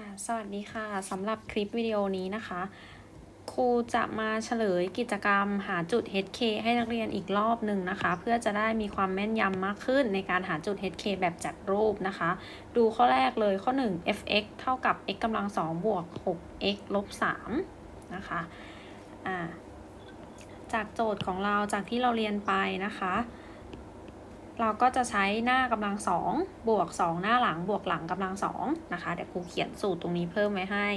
ค่ะสวัสดีค่ะสำหรับคลิปวิดีโอนี้นะคะ ครูจะมาเฉลยกิจกรรมหาจุด HK ให้นักเรียนอีกรอบหนึ่งนะคะ เพื่อจะได้มีความแม่นยำมากขึ้นในการหาจุด HK แบบจัดรูปนะคะ ดูข้อแรกเลยข้อ 1 fx เท่ากับ x กำลัง2บวก 6x ลบ3นะคะจากโจทย์ของเราจากที่เราเรียนไปนะคะ เราก็จะใช้หน้ากำลังสองบวกสองหน้าหลังบวกหลังกำลังสองนะคะเดี๋ยวครูเขียนสูตรตรงนี้เพิ่มไว้ให้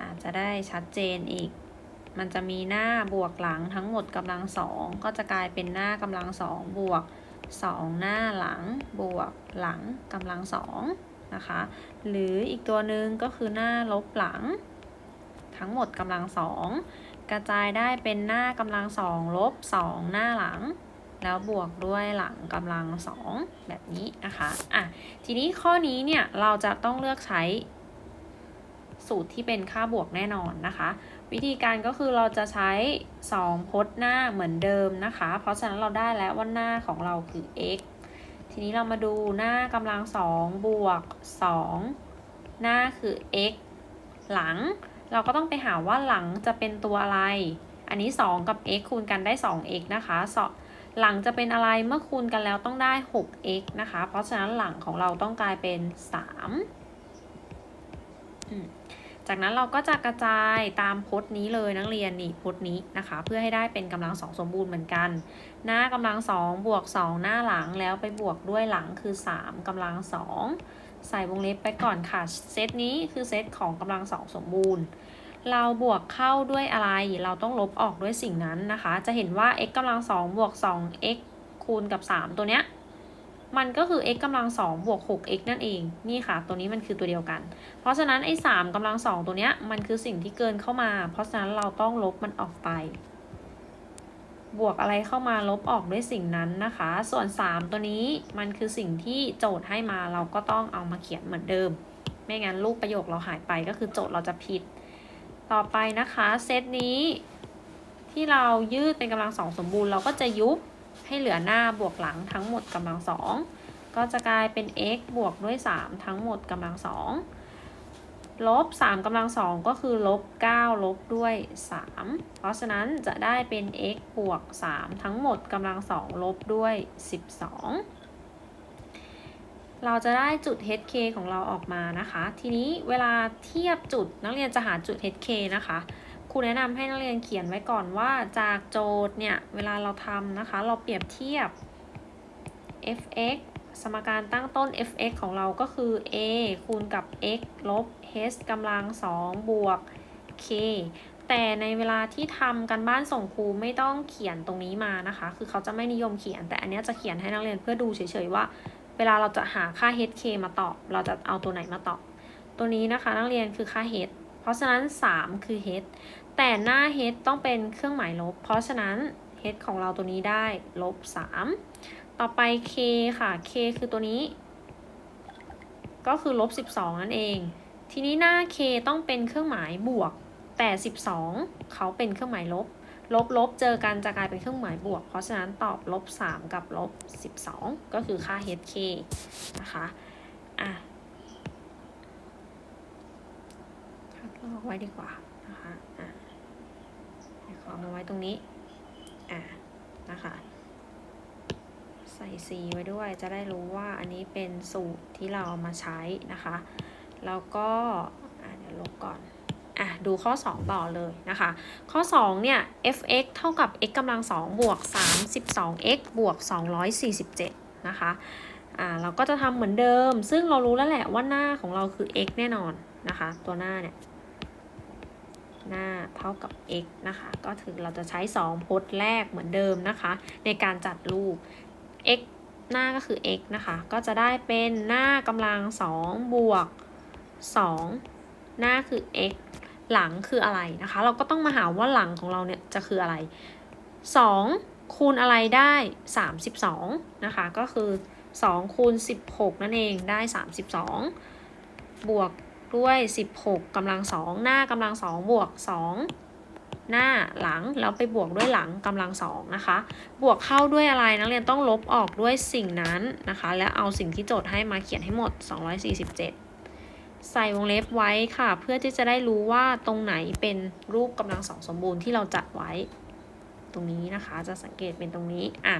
อาจจะได้ชัดเจนอีก มันจะมีหน้าบวกหลังทั้งหมดกำลังสองก็จะกลายเป็นหน้ากำลังสองบวกสองหน้าหลังบวกหลังกำลังสองนะคะหรืออีกตัวหนึ่งก็คือหน้าลบหลัง ทั้งหมดกำลังสองกระจายได้เป็นหน้ากำลังสองลบสองหน้าหลัง แล้วบวกด้วยหลังกำลังสองแบบนี้นะคะอะทีนี้ข้อนี้เนี่ยเราจะต้องเลือกใช้สูตรที่เป็นค่าบวกแน่นอนนะคะ วิธีการก็คือเราจะใช้ 2 พจน์หน้าเหมือนเดิมนะคะ เพราะฉะนั้นเราได้แล้วว่าหน้าของเราคือ x ทีนี้เรามาดูหน้ากำลังสองบวก 2 หน้าคือ x หลัง เราก็ต้องไปหาว่าหลังจะเป็นตัวอะไร อันนี้ 2 กับ x คูณกันได้ 2x นะคะส หลังจะเป็นอะไรเมื่อคูณกันแล้วต้องได้ 6x นะคะ เพราะฉะนั้นหลังของเราต้องกลายเป็น 3 จากนั้นเราก็จะกระจายตามพจน์นี้เลยนักเรียนนี่พจน์นี้นะคะ เพื่อให้ได้เป็นกำลังสองสมบูรณ์เหมือนกัน หน้ากำลังสองบวก 2 หน้าหลังแล้วไปบวกด้วยหลังคือ 3กำลังสองใส่วงเล็บไปก่อนค่ะ เซตนี้คือเซตของกำลังสองสมบูรณ์ เราบวกเข้าด้วยอะไร เราต้องลบออกด้วยสิ่งนั้นนะคะ จะเห็นว่า x กำลังสองบวก 2x คูณกับ 3 ตัวเนี้ย มันก็คือ x กำลังสองบวก 6x นั่นเอง นี่ค่ะ ตัวนี้มันคือตัวเดียวกัน เพราะฉะนั้นไอ้3กำลังสองตัวเนี้ย มันคือสิ่งที่เกินเข้ามา เพราะฉะนั้นเราต้องลบมันออกไป บวกอะไรเข้ามาลบออกด้วยสิ่งนั้นนะคะ ส่วน 3 ตัวนี้มันคือสิ่งที่โจทย์ให้มาเราก็ต้องเอามาเขียนเหมือนเดิม ไม่งั้นรูปประโยคเราหายไปก็คือโจทย์เราจะผิด ต่อไปนะคะเซตนี้ที่เรายืดเป็นกำลังสองสมบูรณ์ เราก็จะยุบให้เหลือหน้าบวกหลังทั้งหมดกำลังสองก็จะกลายเป็น x บวกด้วย 3 ทั้งหมดกำลังสองลบ3กำลังสองก็คือลบ9ลบด้วย 3 เพราะฉะนั้นจะได้เป็น x บวก 3 ทั้งหมดกำลังสองลบด้วย 12 เราจะได้จุด HK ของเราออกมานะคะ ทีนี้เวลาเทียบจุดนักเรียนจะหาจุด HK นะคะครูแนะนำให้นักเรียนเขียนไว้ก่อนว่าจากโจทย์เนี่ย เวลาเราทำนะคะ เราเปรียบเทียบ fx สมการตั้งต้น fx ของเราก็คือ a คูณกับ x ลบ h กำลัง 2 บวก k แต่ในเวลาที่ทำกันบ้านส่งครูไม่ต้องเขียนตรงนี้มานะคะ คือเขาจะไม่นิยมเขียน แต่อันนี้จะเขียนให้นักเรียนเพื่อดูเฉยๆว่า เวลาเราจะหาค่า HK มาตอบ เราจะเอาตัวไหนมาตอบ ตัวนี้นะคะนักเรียนคือค่า H เพราะฉะนั้น 3 คือ H แต่หน้า H ต้องเป็นเครื่องหมายลบ เพราะฉะนั้น H ของเราตัวนี้ได้ลบ 3 ต่อไป K ค่ะ K คือตัวนี้ ก็คือลบ 12 นั่นเอง ทีนี้หน้า K ต้องเป็นเครื่องหมายบวก แต่ 12 เขาเป็นเครื่องหมายลบ ลบลบเจอกันจะกลายเป็นเครื่องหมายบวก เพราะฉะนั้นตอบลบ 3 กับลบ 12 ก็คือค่า HK นะคะอะคัดลอกไว้ดีกว่านะคะอะขอมาไว้ตรงนี้อะนะคะใส่ C ไว้ด้วยจะได้รู้ว่าอันนี้เป็นสูตรที่เราเอามาใช้นะคะ แล้วก็อะเดี๋ยวลบก่อน อะดูข้อ 2 ต่อเลยนะคะ ข้อ 2 เนี่ย fx เท่ากับ x กำลัง2บวก 32x บวก 247 นะคะอ่าเราก็จะทำเหมือนเดิม ซึ่งเรารู้แล้วแหละว่าหน้าของเราคือ x แน่นอนนะคะ ตัวหน้าเนี่ย หน้าเท่ากับ x นะคะ ก็ถือเราจะใช้ 2 พจน์แรกเหมือนเดิมนะคะ ในการจัดรูป x หน้าก็คือ x นะคะ ก็จะได้เป็นหน้ากำลัง2บวก 2 หน้าคือ x หลังคืออะไรนะคะ เราก็ต้องมาหาว่าหลังของเราเนี่ยจะคืออะไร 2 คูณอะไรได้ 32 นะคะ ก็คือ 2 คูณ 16 นั่นเองได้ 32 บวกด้วย 16กำลัง2หน้ากำลัง2บวก 2 หน้าหลังแล้วไปบวกด้วยหลังกำลัง2นะคะ บวกเข้าด้วยอะไรนักเรียนต้องลบออกด้วยสิ่งนั้นนะคะ แล้วเอาสิ่งที่โจทย์ให้มาเขียนให้หมด 247 ใส่วงเล็บไว้ค่ะ เพื่อที่จะได้รู้ว่าตรงไหนเป็นรูปกำลังสองสมบูรณ์ที่เราจัดไว้ ตรงนี้นะคะจะสังเกตเป็นตรงนี้อะ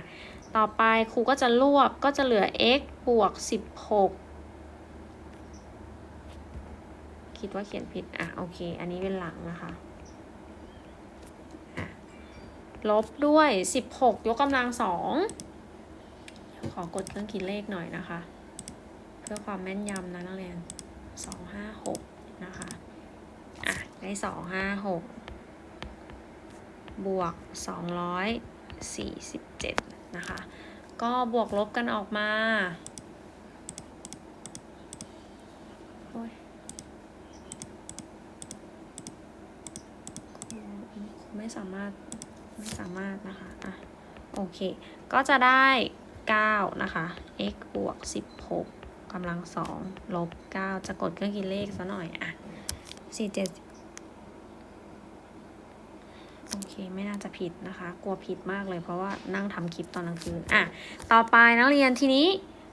ต่อไปครูก็จะรวบก็จะเหลือ x บวก 16 คิดว่าเขียนผิดอะโอเค อันนี้เป็นหลังนะคะลบด้วย 16 ยกกำลังสองขอกดเครื่องคิดเลขหน่อยนะคะ เพื่อความแม่นยำนะนักเรียน 256นะคะ อะ ได้256บวก247นะคะ ก็บวกลบกันออกมาโอ้ยไม่สามารถ ไม่สามารถนะคะ อะ โอเค ก็จะได้ 9 นะคะ x บวก 16 กำลังสองลบ9จะกดเครื่องคิดเลขซะหน่อยอะ4 7โอเคไม่น่าจะผิดนะคะ กลัวผิดมากเลยเพราะว่านั่งทำคลิปตอนกลางคืนอะต่อไปนักเรียนทีนี้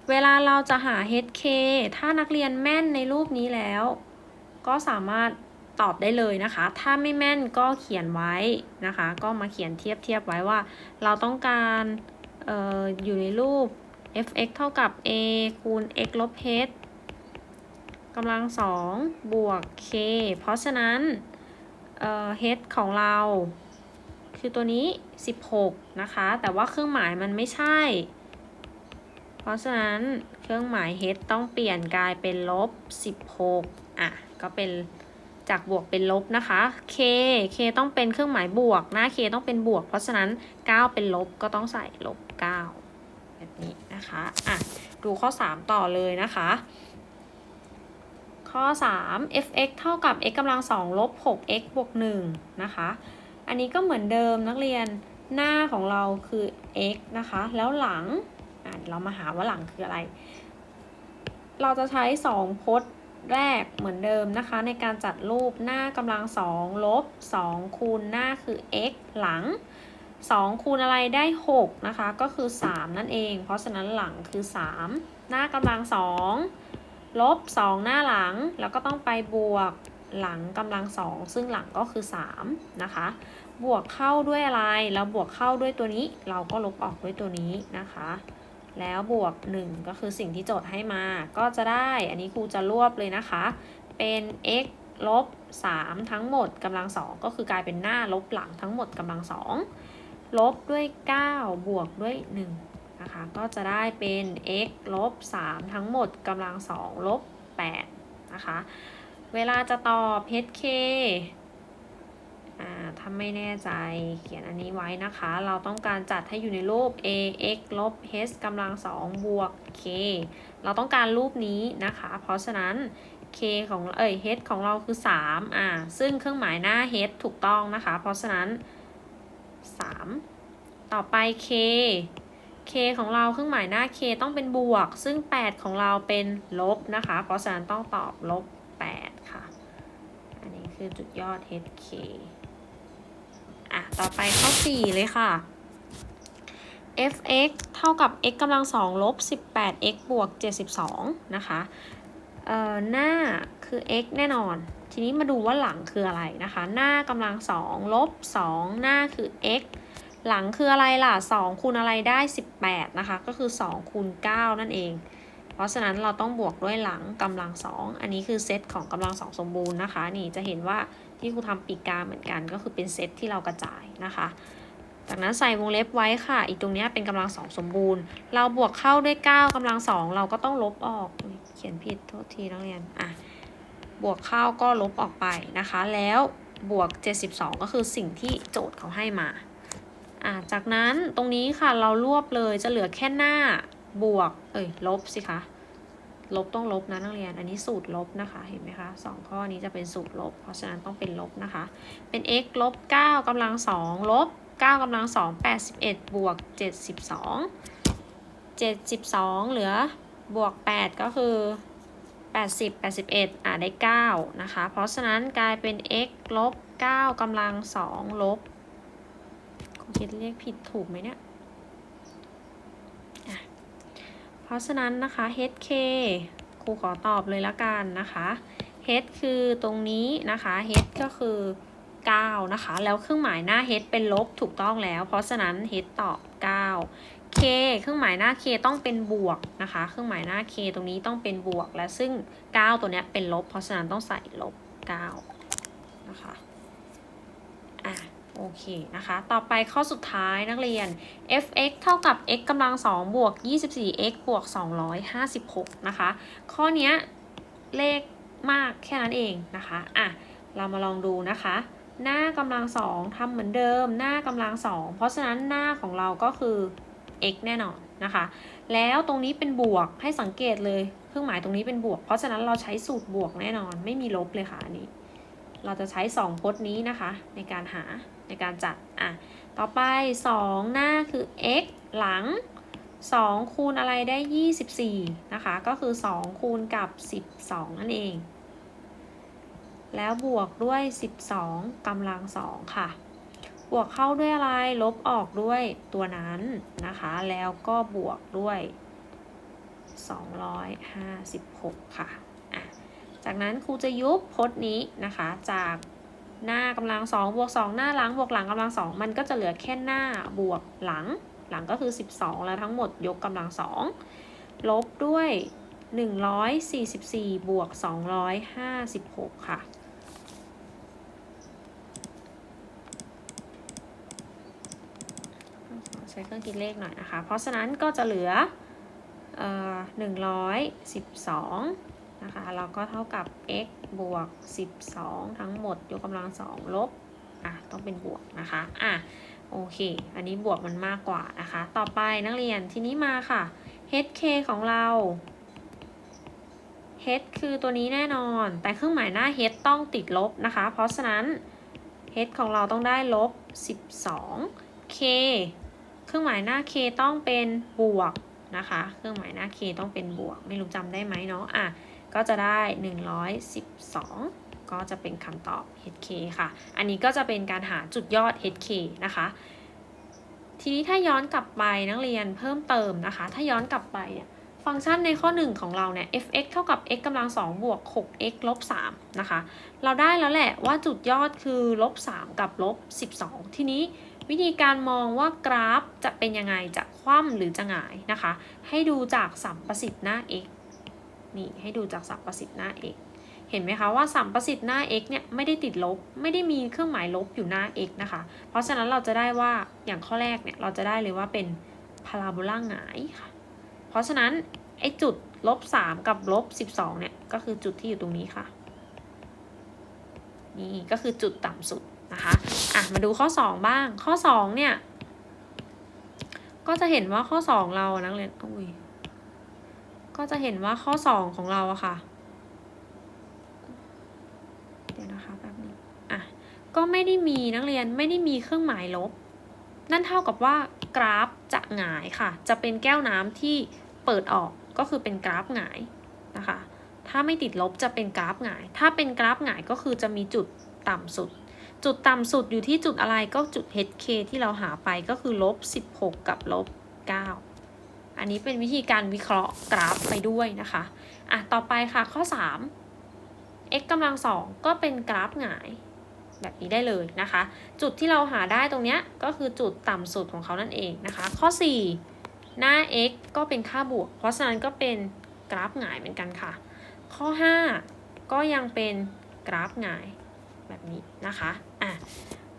เวลาเราจะหา HK ถ้านักเรียนแม่นในรูปนี้แล้ว ก็สามารถตอบได้เลยนะคะ ถ้าไม่แม่นก็เขียนไว้นะคะ ก็มาเขียนเทียบเทียบไว้ว่า เราต้องการอออยู่ในรูป f(x) เท่ากับ a คูณ x ลบ h กำลังสองบวก k เพราะฉะนั้นเอ่อ h ของเรา คือตัวนี้ 16 นะคะ แต่ว่าเครื่องหมายมันไม่ใช่ เพราะฉะนั้นเครื่องหมาย h ต้องเปลี่ยนกลายเป็นลบ 16 อะ ก็เป็นจากบวกเป็นลบนะคะ k k ต้องเป็นเครื่องหมายบวก หน้า k ต้องเป็นบวก เพราะฉะนั้น 9 เป็นลบก็ต้องใส่ลบ 9 แบบนี้ นะคะอะดูข้อ 3 ต่อเลยนะคะ ข้อ 3 fx เท่ากับ x กำลัง2ลบ 6x บวก1นะคะ อันนี้ก็เหมือนเดิมนักเรียนหน้าของเราคือ x นะคะ แล้วหลังอะเรามาหาว่าหลังคืออะไร เราจะใช้ 2 พจน์แรกเหมือนเดิมนะคะ ในการจัดรูปหน้ากำลัง2ลบ 2 คูณหน้าคือ x หลัง2 คูณอะไรได้ 6 นะคะ ก็คือ 3 นั่นเอง เพราะฉะนั้นหลังคือ 3 หน้ากำลัง 2 ลบ 2 หน้าหลัง แล้วก็ต้องไปบวกหลังกำลังสองซึ่งหลังก็คือ 3 นะคะ บวกเข้าด้วยอะไรแล้วบวกเข้าด้วยตัวนี้ เราก็ลบออกด้วยตัวนี้นะคะ แล้วบวก 1 ก็คือสิ่งที่โจทย์ให้มา ก็จะได้ อันนี้ครูจะรวบเลยนะคะ เป็น x ลบ 3 ทั้งหมดกำลังสองก็คือกลายเป็นหน้าลบหลังทั้งหมดกำลังสอง ลบด้วย 9 บวกด้วย 1 นะคะ ก็จะได้เป็น x ลบ 3 ทั้งหมดกำลังสองลบ 8 นะคะ เวลาจะตอบ hk อ่าถ้าไม่แน่ใจเขียนอันนี้ไว้นะคะ เราต้องการจัดให้อยู่ในรูป ax ลบ h กำลังสองบวก k เราต้องการรูปนี้นะคะ เพราะฉะนั้น k ของเอ้ย h ของเราคือ 3 อ่า ซึ่งเครื่องหมายหน้า h ถูกต้องนะคะ เพราะฉะนั้น 3 ต่อไป k k ของเราเครื่องหมายหน้า k ต้องเป็นบวก ซึ่ง 8 ของเราเป็นลบนะคะ เพราะฉะนั้นต้องตอบลบ 8 ค่ะ อันนี้คือจุดยอด hk อะ ต่อไปข้อ 4 เลยค่ะ fx เท่ากับ x กำลังสองลบ 18x บวก 72 นะคะ เอ่อ หน้าคือ x แน่นอน ทีนี้มาดูว่าหลังคืออะไรนะคะ หน้ากำลังสองลบ2หน้าคือ x หลังคืออะไรล่ะ2คูณอะไรได้ 18 นะคะ ก็คือ2คูณ9นั่นเอง เพราะฉะนั้นเราต้องบวกด้วยหลังกำลังสองอันนี้คือเซตของกำลังสองสมบูรณ์นะคะ นี่จะเห็นว่าที่ครูทำปีกกาเหมือนกัน ก็คือเป็นเซตที่เรากระจายนะคะจากนั้นใส่วงเล็บไว้ค่ะ อีกตรงนี้เป็นกำลังสองสมบูรณ์ เราบวกเข้าด้วย 9กำลังสองเราก็ต้องลบออก เขียนผิดโทษทีนักเรียน อะ บวกเข้าก็ลบออกไปนะคะ แล้วบวก 72 ก็คือสิ่งที่โจทย์เขาให้มาอะจากนั้นตรงนี้ค่ะเรารวบเลยจะเหลือแค่หน้าบวก เอ้ยลบสิคะ ลบต้องลบนะนักเรียน อันนี้สูตรลบนะคะ เห็นไหมคะสองข้อนี้จะเป็นสูตรลบ เพราะฉะนั้นต้องเป็นลบนะคะ เป็น x ลบ9กำลังสองลบ9กำลังสอง81 บวก 72 72 เหลือบวก 8 ก็คือ 80 81อ่าได้ 9 นะคะ เพราะฉะนั้นกลายเป็น x ลบ 9กำลังสองลบคุณคิดเลขผิดถูกไหมเนี่ย เพราะฉะนั้นนะคะ hk คครูขอตอบเลยละกันนะคะ h คือตรงนี้นะคะ h ก็คือ 9 นะคะ แล้วเครื่องหมายหน้า h เป็นลบถูกต้องแล้ว เพราะฉะนั้น h ตอบ 9 k เครื่องหมายหน้า k ต้องเป็นบวกนะคะ เครื่องหมายหน้า k ตรงนี้ต้องเป็นบวก และซึ่ง 9 ตัวนี้เป็นลบ เพราะฉะนั้นต้องใส่ลบ 9 นะคะ อะโอเคนะคะ ต่อไปข้อสุดท้ายนักเรียน f(x) เท่ากับ x กำลัง2บวก 24x บวก 256 นะคะ ข้อนี้เลขมากแค่นั้นเองนะคะ อะ เรามาลองดูนะคะ หน้ากำลังสองทำเหมือนเดิม หน้ากำลังสอง เพราะฉะนั้นหน้าของเราก็คือ x แน่นอนนะคะ แล้วตรงนี้เป็นบวกให้สังเกตเลยเครื่องหมายตรงนี้เป็นบวก เพราะฉะนั้นเราใช้สูตรบวกแน่นอน ไม่มีลบเลยค่ะอันนี้ เราจะใช้ 2พจน์นี้นะคะ ในการหาในการจัดอะต่อไป 2 หน้าคือ x หลัง 2 คูณอะไรได้ 24 นะคะ ก็คือ 2 คูณกับ 12 นั่นเอง แล้วบวกด้วย 12กำลัง 2 ค่ะ บวกเข้าด้วยอะไร ลบออกด้วยตัวนั้นนะคะ แล้วก็บวกด้วย 256 ค่ะอะจากนั้นครูจะยุบพจน์นี้นะคะ จากหน้ากำลังสองบวกสองหน้าหลังบวกหลังกำลังสองมันก็จะเหลือแค่หน้าบวกหลัง หลังก็คือ 12 แล้วทั้งหมดยกกำลังสองลบด้วย 144 บวก 256 ค่ะ ใช้เครื่องคิดเลขหน่อยนะคะ เพราะฉะนั้นก็จะเหลือเอ่อ112นะคะแล้วก็เท่ากับ x บวก 12 ทั้งหมด ยกกำลัง 2 ลบ อะ ต้องเป็นบวกนะคะ อะ โอเค อันนี้บวกมันมากกว่านะคะ ต่อไปนักเรียน ทีนี้มาค่ะ hk ของเรา h คือตัวนี้แน่นอน แต่เครื่องหมายหน้า h ต้องติดลบนะคะ เพราะฉะนั้น h ของเราต้องได้ลบ 12 k รื่องหมายหน้า k ต้องเป็นบวกนะคะ เครื่องหมายหน้า k ต้องเป็นบวก ไม่รู้จำได้ไหมเนาะอะก็จะได้ 112 ก็จะเป็นคำตอบ hk ค่ะ อันนี้ก็จะเป็นการหาจุดยอด hk นะคะ ทีนี้ถ้าย้อนกลับไปนักเรียนเพิ่มเติมนะคะ ถ้าย้อนกลับไปเนี่ยฟังก์ชันในข้อ 1 ของเราเนี่ย fx เท่ากับ x กำลัง2บวก 6x ลบ3นะคะ เราได้แล้วแหละว่าจุดยอดคือลบ3กับลบ12 ทีนี้ วิธีการมองว่ากราฟจะเป็นยังไงจะคว่ำหรือจะหงายนะคะ ให้ดูจากสัมประสิทธิ์หน้า x นี่ให้ดูจากสัมประสิทธิ์หน้า x เห็นไหมคะว่าสัมประสิทธิ์หน้า x เนี่ยไม่ได้ติดลบ ไม่ได้มีเครื่องหมายลบอยู่หน้า x นะคะ เพราะฉะนั้นเราจะได้ว่าอย่างข้อแรกเนี่ยเราจะได้เลยว่าเป็นพาราโบลาหงายค่ะ เพราะฉะนั้นไอ้จุดลบ3กับลบ12เนี่ยก็คือจุดที่อยู่ตรงนี้ค่ะ นี่ก็คือจุดต่ำสุด นะคะอะมาดูข้อ 2 บ้าง ข้อ 2 เนี่ย ก็จะเห็นว่าข้อ 2 เรานักเรียนอุ้ยก็จะเห็นว่าข้อ 2 ของเราอะค่ะเดี๋ยวนะคะแป๊บนึงอะก็ไม่ได้มีนักเรียนไม่ได้มีเครื่องหมายลบ นั่นเท่ากับว่ากราฟจะหงายค่ะ จะเป็นแก้วน้ำที่เปิดออกก็คือเป็นกราฟหงายนะคะ ถ้าไม่ติดลบจะเป็นกราฟหงาย ถ้าเป็นกราฟหงายก็คือจะมีจุดต่ำสุด จุดต่ำสุดอยู่ที่จุดอะไรก็จุด HK ที่เราหาไปก็คือลบ 16 กับลบ 9 อันนี้เป็นวิธีการวิเคราะห์กราฟไปด้วยนะคะอะต่อไปค่ะข้อ 3 x กำลังสองก็เป็นกราฟหงายแบบนี้ได้เลยนะคะ จุดที่เราหาได้ตรงเนี้ยก็คือจุดต่ำสุดของเขานั่นเองนะคะ ข้อ 4 หน้า x ก็เป็นค่าบวก เพราะฉะนั้นก็เป็นกราฟหงายเหมือนกันค่ะ ข้อ 5 ก็ยังเป็นกราฟหงาย แบบนี้นะคะอะ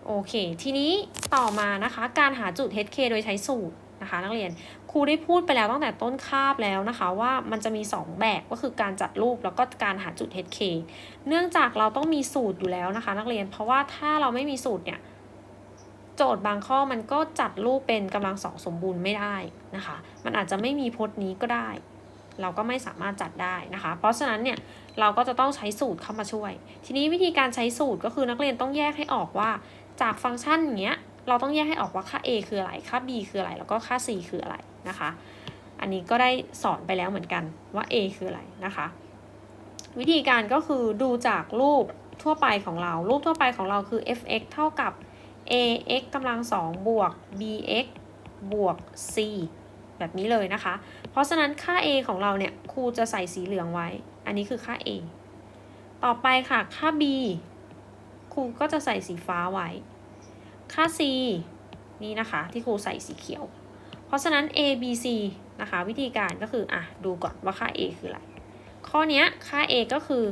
โอเค ทีนี้ต่อมานะคะ การหาจุด HK โดยใช้สูตรนะคะนักเรียนครูได้พูดไปแล้วตั้งแต่ต้นคาบแล้วนะคะว่ามันจะมี 2 แบบก็คือการจัดรูปแล้วก็การหาจุด HK เนื่องจากเราต้องมีสูตรอยู่แล้วนะคะ นักเรียนเพราะว่าถ้าเราไม่มีสูตรเนี่ยโจทย์บางข้อมันก็จัดรูปเป็นกำลังสองสมบูรณ์ไม่ได้นะคะ มันอาจจะไม่มีพจน์นี้ก็ได้ เราก็ไม่สามารถจัดได้นะคะ เพราะฉะนั้นเนี่ยเราก็จะต้องใช้สูตรเข้ามาช่วย ทีนี้วิธีการใช้สูตรก็คือนักเรียนต้องแยกให้ออกว่า จากฟังก์ชันอย่างเงี้ยเราต้องแยกให้ออกว่าค่า a คืออะไร ค่า b คืออะไร แล้วก็ค่า c คืออะไรนะคะ อันนี้ก็ได้สอนไปแล้วเหมือนกันว่า a คืออะไรนะคะ วิธีการก็คือดูจากรูปทั่วไปของเรา รูปทั่วไปของเราคือ f(x) เท่ากับ ax กำลัง2บวก bx บวก c แบบนี้เลยนะคะ ราะฉะนั้นค่า a ของเราเนี่ยครูจะใส่สีเหลืองไว้ อันนี้คือค่า a ต่อไปค่ะค่า b ครูก็จะใส่สีฟ้าไว้ ค่า c นี่นะคะที่ครูใส่สีเขียว เพราะฉะนั้น a b c นะคะวิธีการก็คืออะดูก่อนว่าค่า a คืออะไร ข้อนี้ค่า a ก็คือ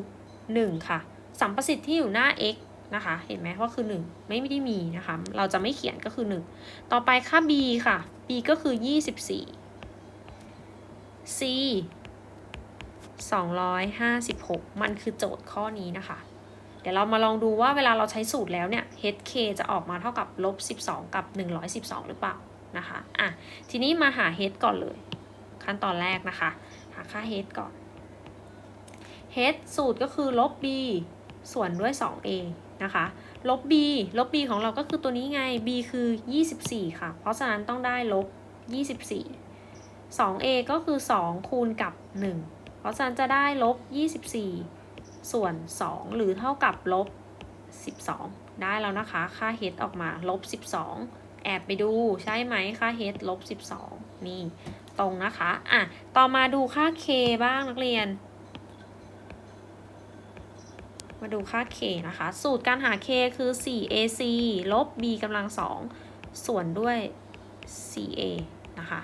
1 ค่ะ สัมประสิทธิ์ที่อยู่หน้า x นะคะ เห็นไหมว่าคือ 1 ไม่ได้มีนะคะ เราจะไม่เขียนก็คือ 1 ต่อไปค่า b ค่ะ b ก็คือ 24 c 256 มันคือโจทย์ข้อนี้นะคะ เดี๋ยวเรามาลองดูว่าเวลาเราใช้สูตรแล้วเนี่ย hk จะออกมาเท่ากับลบ 12 กับ 112 หรือเปล่านะคะ อะ ทีนี้มาหา h ก่อนเลย ขั้นตอนแรกนะคะ หาค่า h ก่อน h สูตรก็คือลบ b ส่วนด้วย 2a นะคะ ลบ b ลบ b ของเราก็คือตัวนี้ไง b คือ 24 ค่ะ เพราะฉะนั้นต้องได้ลบ 24 2a ก็คือ 2 คูณกับ 1 เพราะฉะนั้นจะได้ลบ 24 ส่วน 2 หรือเท่ากับลบ 12 ได้แล้วนะคะ ค่า h ออกมาลบ 12 แอบไปดูใช่ไหมค่า h ลบ 12 นี่ ตรงนะคะ อะ ต่อมาดูค่า k บ้างนักเรียน มาดูค่า k นะคะ สูตรการหา k คือ 4ac ลบ b กำลัง 2 ส่วนด้วย 4a นะคะ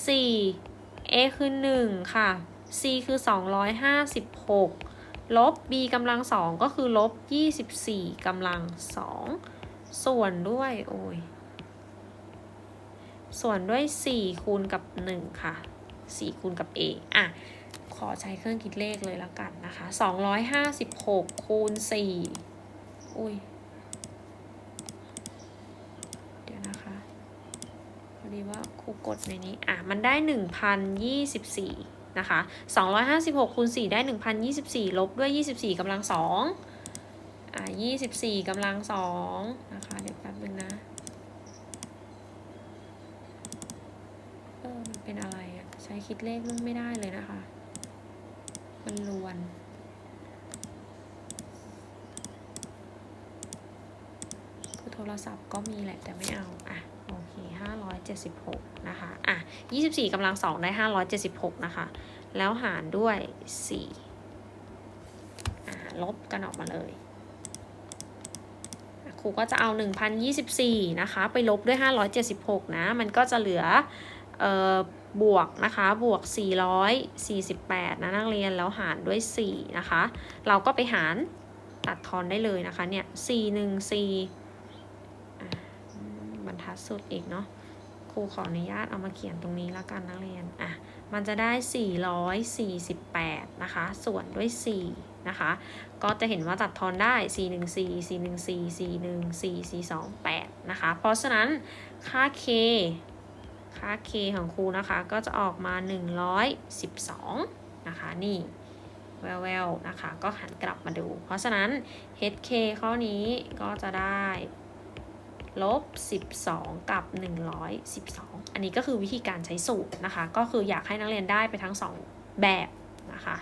4 a คือ 1 ค่ะ c คือ 256 ลบ b กำลัง 2 ก็คือลบ 24กำลัง 2 ส่วนด้วย โอ้ย ส่วนด้วย 4 คูณกับ 1 ค่ะ 4 คูณกับ a อะ ขอใช้เครื่องคิดเลขเลยแล้วกันนะคะ 256 คูณ 4 อุ้ย เดี๋ยวนะคะ พอ ดีว่าครูกดในนี้ อะ มันได้ 1,024 นะคะ 256คูณ4ได้ 1,024 ลบด้วย 24กำลัง2อะ 24กำลัง2นะคะ เดี๋ยวแป๊บนึงนะ เออ มันเป็นอะไรอะ ใช้คิดเลขมันไม่ได้เลยนะคะ มันลวน คือโท รศัพท์ก็มีแหละแต่ไม่เอาอะโอเค576นะคะอะ24กำลัง2ได้576นะคะ แล้วหารด้วย4อ่าลบกันออกมาเลยครูก็จะเอา 1024 นะคะ ไปลบด้วย 576 นะ มันก็จะเหลือเอ่อบวกนะคะ บวก 448 นะนักเรียน แล้วหารด้วย 4 นะคะ เราก็ไปหารตัดทอนได้เลยนะคะ เนี่ย 414อะบ รรทัดสุดอีกเนาะครูขออนุญาตเอามาเขียนตรงนี้แล้วกันนักเรียนอะมันจะได้ 448 นะคะ ส่วนด้วย 4 นะคะ ก็จะเห็นว่าตัดทอนได้ 414 414 414 428 นะคะ เพราะฉะนั้นค่า k ค่า k ของครูนะคะ ก็จะออกมา 112 นะคะ นี่ แววๆ นะคะ ก็หันกลับมาดู เพราะฉะนั้น hk ข้อนี้ก็จะได้ ลบ 12 กับ 112 อันนี้ก็คือวิธีการใช้สูตรนะคะ ก็คืออยากให้นักเรียนได้ไปทั้ง 2 แบบนะคะ